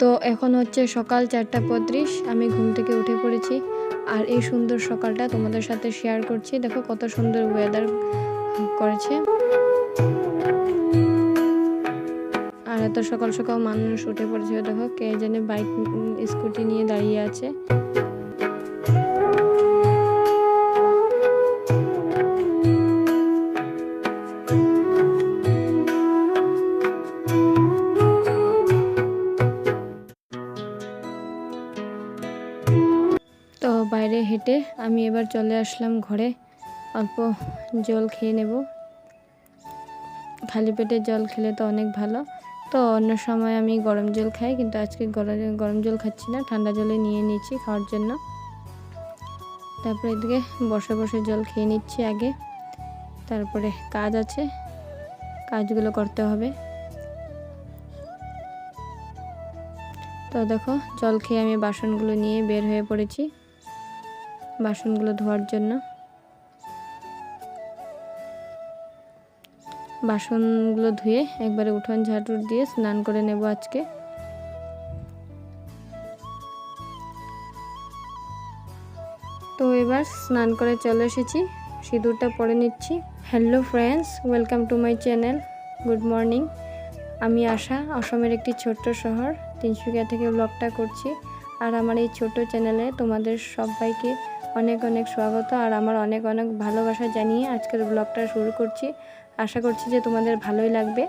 তো এখন হচ্ছে সকাল চারটা পঁয়ত্রিশ, আমি ঘুম থেকে উঠে পড়েছি। আর এই সুন্দর সকালটা তোমাদের সাথে শেয়ার করছি। দেখো কত সুন্দর ওয়েদার করেছে। আর এত সকাল সকাল মানুষ উঠে পড়েছে। দেখো কে জানে বাইক স্কুটি নিয়ে দাঁড়িয়ে আছে। আমি এবার চলে আসলাম ঘরে। অল্প জল খেয়ে নেব। খালি পেটে জল খেলে তো অনেক ভালো। তো অন্য সময় আমি গরম জল খাই, কিন্তু আজকে গরম গরম জল খাচ্ছি না, ঠান্ডা জলে নিয়ে নিচ্ছি খাওয়ার জন্য। তারপরে এদিকে বসে বসে জল খেয়ে নিচ্ছি আগে। তারপরে কাজ আছে, কাজগুলো করতে হবে। তো দেখো, জল খেয়ে আমি বাসনগুলো নিয়ে বের হয়ে পড়েছি। বাসনগুলো ধোয়ার জন্য। বাসনগুলো ধুয়ে একবারে উঠোন ঝাঁটু দিয়ে স্নান করে নেব আজকে। তো এবার স্নান করে চলে এসেছি, সিঁদুরটা পরে নিচ্ছি। Hello friends welcome to my channel good morning আমি আশা, অসমের একটি ছোট্ট শহর, তিনসুকিয়া থেকে ব্লগটা করছি। আর আমার এই ছোট চ্যানেলে তোমাদের সবাইকে অনেক অনেক স্বাগত আর আমার অনেক অনেক ভালোবাসা জানিয়ে আজকের ব্লগটা শুরু করছি। আশা করছি যে তোমাদের ভালোই লাগবে।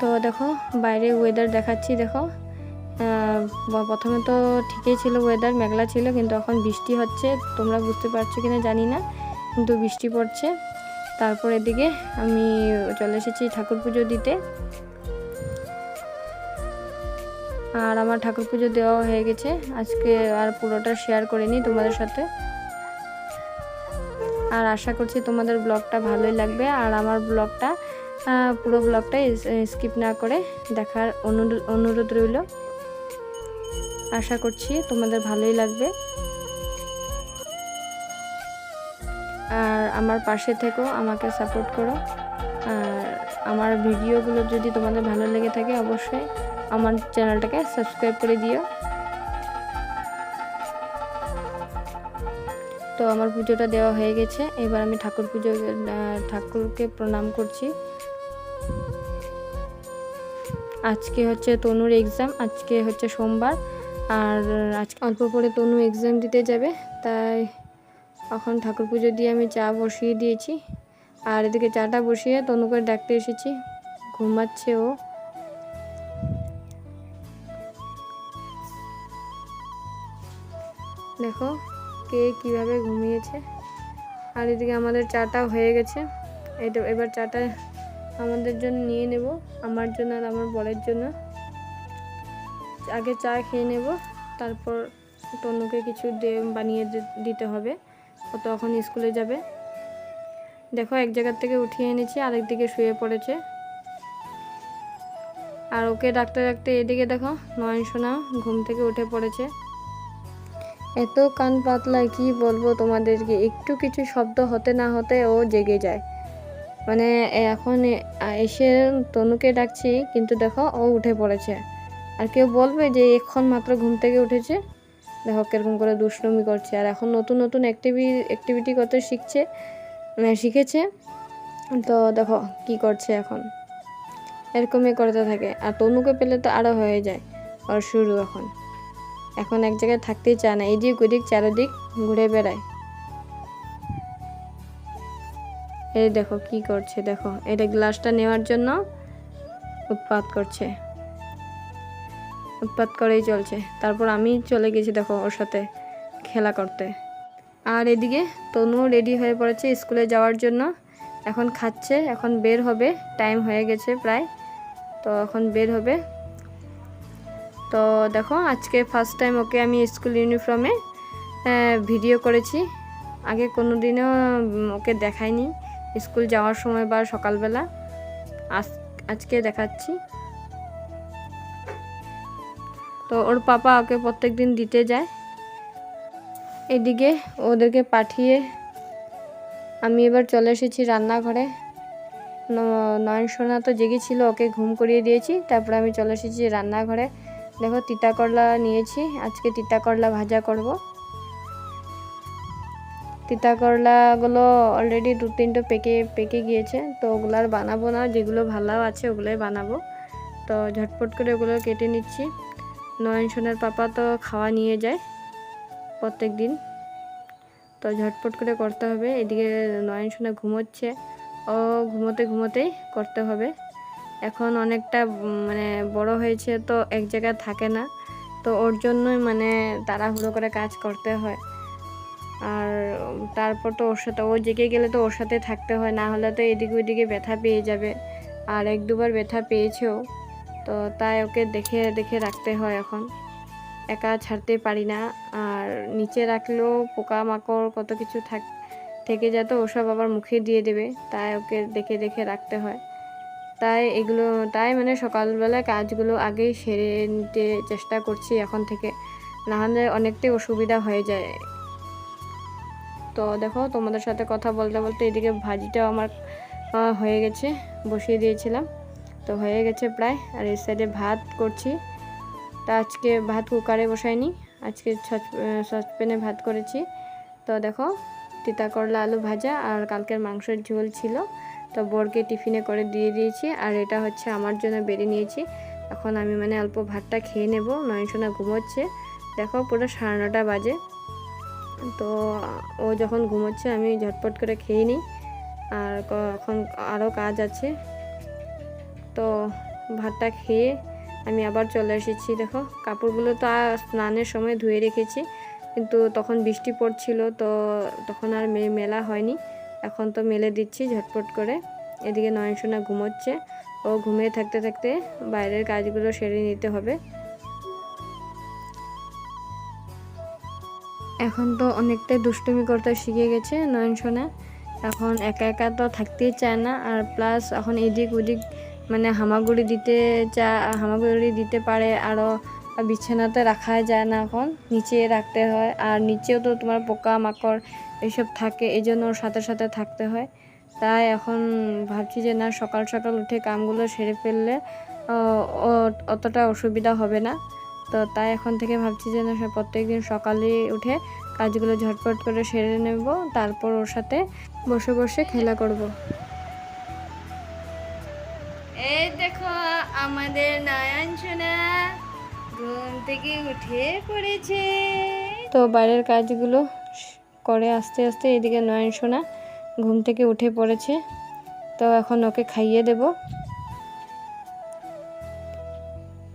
তো দেখো, বাইরে ওয়েদার দেখাচ্ছি, দেখো। প্রথমে তো ঠিকই ছিল ওয়েদার মেঘলা ছিল, কিন্তু এখন বৃষ্টি হচ্ছে। তোমরা বুঝতে পারছ কিনা জানি না, কিন্তু বৃষ্টি পড়ছে। তারপর এদিকে আমি চলে এসেছি ঠাকুর পুজো দিতে। আর আমার ঠাকুর পুজো দেওয়া হয়ে গেছে। আজকে আর পুরোটা শেয়ার করিনি তোমাদের সাথে। আর আশা করছি তোমাদের ব্লগটা ভালোই লাগবে। আর আমার ব্লগটা পুরো ব্লগটা স্কিপ না করে দেখার অনুরোধ রইল। আশা করছি তোমাদের ভালোই লাগবে। আর আমার পাশে থেকেও আমাকে সাপোর্ট করো। আর আমার ভিডিওগুলো যদি তোমাদের ভালো লেগে থাকে অবশ্যই আমার চ্যানেলটাকে সাবস্ক্রাইব করে দিও। তো আমার পুজোটা দেওয়া হয়ে গেছে। এবার আমি ঠাকুর পুজো ঠাকুরকে প্রণাম করছি। আজকে হচ্ছে তনুর এক্সাম আজকে হচ্ছে সোমবার। আর আজকে অল্প পরে তনু এক্সাম দিতে যাবে, তাই এখন ঠাকুর পুজো দিয়ে আমি চা বসিয়ে দিয়েছি। আর এদিকে চাটা বসিয়ে তনুকে ডাকতে এসেছি। ঘুমাচ্ছে ও। দেখো কে কীভাবে ঘুমিয়েছে। আর এদিকে আমাদের চাটা হয়ে গেছে। এটা এবার চাটা আমাদের জন্য নিয়ে নেব, আমার জন্য আর আমার বরের জন্য। আগে চা খেয়ে নেব, তারপর তনুকে কিছু বানিয়ে দিতে হবে। ও তখন স্কুলে যাবে। দেখো এক জায়গার থেকে উঠিয়ে এনেছি, আরেক দিকে শুয়ে পড়েছে। আর ওকে ডাকতে ডাকতে এদিকে দেখো নয়ন সোনা ঘুম থেকে উঠে পড়েছে। এত কান পাতলা কি বলব তোমাদেরকে? একটু কিছু শব্দ হতে না হতে ও জেগে যায়। মানে এখন এসে তনুকে ডাকছি, কিন্তু দেখো ও উঠে পড়েছে। আর কেউ বলবে যে এখন মাত্র ঘুম থেকে উঠেছে? দেখো কীরকম করে দুষ্টুমি করছে। আর এখন নতুন নতুন অ্যাক্টিভি অ্যাক্টিভিটি করতে শিখছে মানে শিখেছে। তো দেখো কি করছে এখন? এরকমই করতে থাকে। আর তনুকে পেলে তো আরও হয়ে যায়। ওর শুরু এখন। এখন এক জায়গায় থাকতেই চায় না, এদিক ওদিক চারিদিক ঘুরে বেড়ায়। এই দেখো কি করছে, দেখো, এটা গ্লাসটা নেওয়ার জন্য উৎপাত করছে। উৎপাত করেই চলছে। তারপর আমি চলে গেছি দেখো ওর সাথে খেলা করতে। আর এদিকে তনু রেডি হয়ে পড়েছে স্কুলে যাওয়ার জন্য। এখন খাচ্ছে, এখন বের হবে টাইম হয়ে গেছে প্রায়। তো এখন বের হবে। তো দেখো, আজকে ফার্স্ট টাইম ওকে আমি স্কুল ইউনিফর্মে ভিডিও করেছি। আগে কোনো দিনও ওকে দেখাইনি। স্কুল যাওয়ার সময় বা সকালবেলা। আজ, আজকে দেখাচ্ছি। তো ওর পাপা ওকে প্রত্যেক দিন দিতে যায়। এদিকে ওদেরকে পাঠিয়ে আমি এবার চলে এসেছি রান্নাঘরে। ন- নয়ন সোনা তো জেগেছিল, ওকে ঘুম করিয়ে দিয়েছি। তারপরে আমি চলে এসেছি রান্নাঘরে। দেখো তিতা করলা নিয়েছি। আজকে তিতা করলা ভাজা করব। তিতা করলাগুলো অলরেডি দু তিনটে পেকে পেকে গিয়েছে। তো ওগুলো আর বানাবো না, যেগুলো ভালো আছে ওগুলোই বানাবো। তো ঝটপট করে ওগুলো কেটে নিচ্ছি। নয়ন সোনার পাপা তো খাওয়া নিয়ে যায় প্রত্যেক দিন। তো ঝটপট করে করতে হবে। এদিকে নয়ন সোনা ঘুমোচ্ছে। ও ঘুমোতে, ঘুমোতেই করতে হবে। এখন অনেকটা মানে বড় হয়েছে তো এক জায়গায় থাকে না। তো ওর জন্যই মানে তাড়াহুড়ো করে কাজ করতে হয়। আর তারপর তো ওর সাথে, ও জেগে গেলে তো ওর সাথে থাকতে হয়, না হলে তো এদিকে ওইদিকে ব্যথা পেয়ে যাবে। আর এক দুবার ব্যথা পেয়েছেও, তো তাই ওকে দেখে দেখে রাখতে হয় এখন। একা ছাড়তে পারি না, আর নিচে রাখলেও পোকামাকড় কত কিছু থাক, থেকে যেত ওসব আবার মুখে দিয়ে দেবে, তাই ওকে দেখে দেখে রাখতে হয়। তাই এগুলো, তাই মানে সকালবেলা কাজগুলো আগেই সেরে নিতে চেষ্টা করছি এখন থেকে। নাহলে অনেকটাই অসুবিধা হয়ে যায়। তো দেখো, তোমাদের সাথে কথা বলতে বলতে এদিকে ভাজিটাও আমার হয়ে গেছে, বসিয়ে দিয়েছিলাম। তো হয়ে গেছে প্রায়, আর এই সাইডে ভাত করছি। তা আজকে ভাত কুকারে বসাইনি, আজকে সসপ্যানে ভাত করেছি। তো দেখো তিতা করলা আলু ভাজা আর কালকের মাংসের ঝোল ছিল। তো বরকে টিফিনে করে দিয়ে দিয়েছি। আর এটা হচ্ছে আমার জন্য বেড়ে নিয়েছি। এখন আমি মানে অল্প ভাতটা খেয়ে নেব নয়নসোনা ঘুমোচ্ছে। দেখো পুরো সাড়ে নটা বাজে। তো ও যখন ঘুমোচ্ছে আমি ঝটপট করে খেয়ে নিই। আর এখন আরও কাজ আছে। তো ভাতটা খেয়ে আমি আবার চলে এসেছি। দেখো কাপড়গুলো তো আর স্নানের সময় ধুয়ে রেখেছি। কিন্তু তখন বৃষ্টি পড়ছিল, তো তখন আর মেলা হয়নি। এখন তো মেলে দিচ্ছি ঝটপট করে। এদিকে নয়নসোনা ঘুমোচ্ছে। ও ঘুমিয়ে থাকতে থাকতে বাইরের কাজগুলো সেরে নিতে হবে। এখন তো অনেকটাই দুষ্টুমি করতে শিখে গেছে নয়নসোনা। এখন একা একা তো থাকতেই চায় না। আর প্লাস এখন এদিক ওদিক মানে হামাগুড়ি দিতে চা, হামাগুড়ি দিতে পারে আরও বিছানাতে রাখাই যায় না এখন। নিচে রাখতে হয়। আর নিচেও তো তোমার পোকা মাকড় এইসব থাকে এই জন্য ওর সাথে সাথে থাকতে হয়। তাই এখন ভাবছি যে না, সকাল সকাল উঠে কামগুলো সেরে ফেললে অতটা অসুবিধা হবে না। তো তাই এখন থেকে ভাবছি যে না প্রত্যেক দিন সকালে উঠে কাজগুলো ঝটপট করে সেরে নেব। তারপর ওর সাথে বসে বসে খেলা করব। এই দেখো, আমাদের নয়ন সোনা ঘুম থেকে উঠে পড়েছে। তো বাইরের কাজগুলো করে আস্তে আস্তে এদিকে নয়ন সোনা ঘুম থেকে উঠে পড়েছে। তো এখন ওকে খাইয়ে দেব।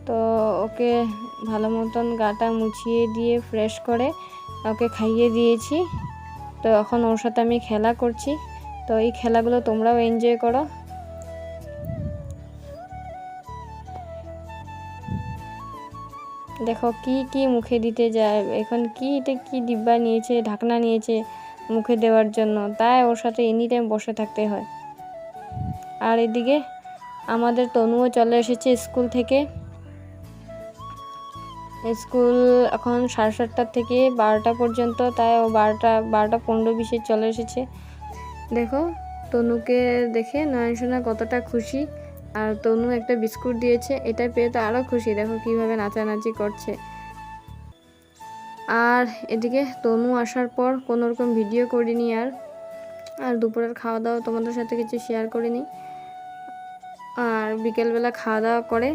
তো ওকে ভালো মতন গাটা মুছিয়ে দিয়ে ফ্রেশ করে ওকে খাইয়ে দিয়েছি। তো এখন ওর সাথে আমি খেলা করছি। তো এই খেলাগুলো তোমরাও এনজয় করো। দেখো কি কি মুখে দিতে যায়, এখন কি এটা কি ডিব্বা নিয়েছে, ঢাকনা নিয়েছে মুখে দেওয়ার জন্য। তাই ওর সাথে এনি টাইম বসে থাকতে হয়। আর এদিকে আমাদের তনুও চলে এসেছে স্কুল থেকে। স্কুল এখন সাড়ে সাতটার থেকে বারোটা পর্যন্ত, তাই ও বারোটা বারোটা পনেরো বিশে চলে এসেছে। দেখো, তনুকে দেখে নয়নসোনা কতটা খুশি। আর তনু একটা বিস্কুট দিয়েছে, এটা পেয়ে তো আরও খুশি। দেখো কীভাবে নাচানাচি করছে। আর এদিকে তনু আসার পর কোনো রকম ভিডিও করিনি আর। আর দুপুরের খাওয়া দাওয়া তোমাদের সাথে কিছু শেয়ার করিনি। আর বিকেলবেলা খাওয়া দাওয়া করে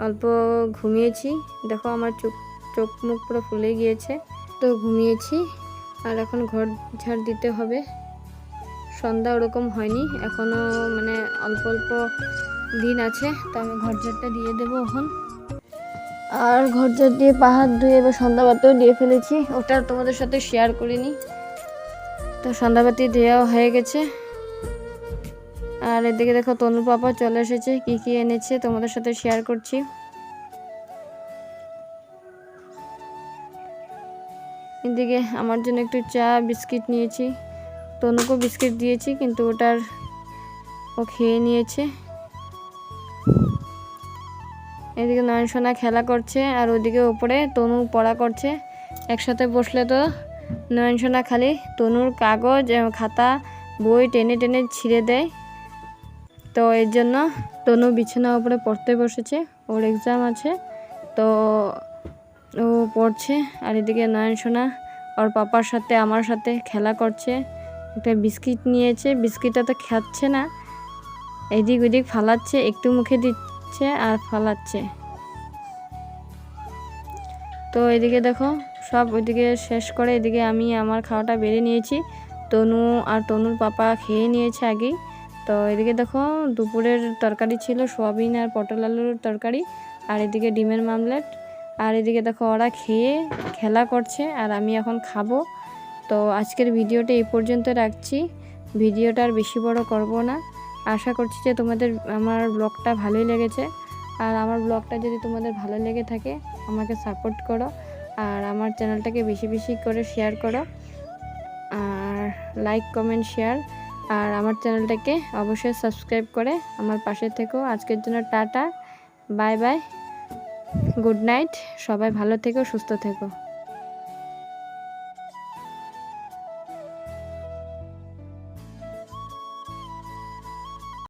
অল্প ঘুমিয়েছি। দেখো আমার চোখ চোখ মুখ পুরো ফুলে গিয়েছে। তো ঘুমিয়েছি। আর এখন ঘর ঝাড় দিতে হবে। সন্ধ্যা ওরকম হয়নি। এখনও মানে অল্প অল্প দিন আছে, তো আমি ঘর ঝাড়টা দিয়ে দেবো এখন। আর ঘর ঝাড় দিয়ে পাহাড় ধুয়ে এবার সন্ধ্যাবাতিও দিয়ে ফেলেছি, ওটা তোমাদের সাথে শেয়ার করিনি। তো সন্ধ্যাবাতি দেওয়া হয়ে গেছে। আর এদিকে দেখো তনু পাপা চলে এসেছে, কি কি এনেছে তোমাদের সাথে শেয়ার করছি। এদিকে আমার জন্য একটু চা, বিস্কিট নিয়েছি। তনুকেও বিস্কিট দিয়েছি, কিন্তু ওটার ও খেয়ে নিয়েছে। এদিকে নয়নসোনা খেলা করছে আর ওদিকে উপরে তনু পড়া করছে। একসাথে বসলে তো নয়নসোনা খালি তনুর কাগজ খাতা, বই টেনে টেনে ছিঁড়ে দেয়। তো এর জন্য তনু বিছানা উপরে পড়তে বসেছে, ওর এক্সাম আছে, তো ও পড়ছে। আর এদিকে নয়ন সোনা ওর পাপার সাথে, আমার সাথে খেলা করছে। একটা বিস্কিট নিয়েছে, বিস্কিটটা তো খাচ্ছে না। এদিক ওদিক ফালাচ্ছে, একটু মুখে দিচ্ছে। আর ফালাচ্ছে। তো এদিকে দেখো, সব ওইদিকে শেষ করে এদিকে আমি আমার খাওয়াটা বেড়ে নিয়েছি। তনু আর তনুর পাপা খেয়ে নিয়েছে আগেই। তো এদিকে দেখো, দুপুরের তরকারি ছিল সোয়াবিন আর পটল আলুর তরকারি আর এদিকে ডিমের মামলেট। আর এদিকে দেখো, ওরা খেয়ে খেলা করছে আর আমি এখন খাব। তো আজকের ভিডিওটা এই পর্যন্ত রাখছি। ভিডিওটা আর বেশি বড় করব না। আশা করছি যে তোমাদের, আমার ব্লগটা ভালোই লেগেছে। আর আমার ব্লগটা যদি তোমাদের ভালো লেগে থাকে, আমাকে সাপোর্ট করো। আর আমার চ্যানেলটাকে বেশি বেশি করে শেয়ার করো। আর লাইক কমেন্ট শেয়ার আর আমার চ্যানেলটাকে অবশ্যই সাবস্ক্রাইব করে আমার পাশে থেকো। আজকের জন্য tata bye bye good night সবাই ভালো থেকো, সুস্থ থেকো।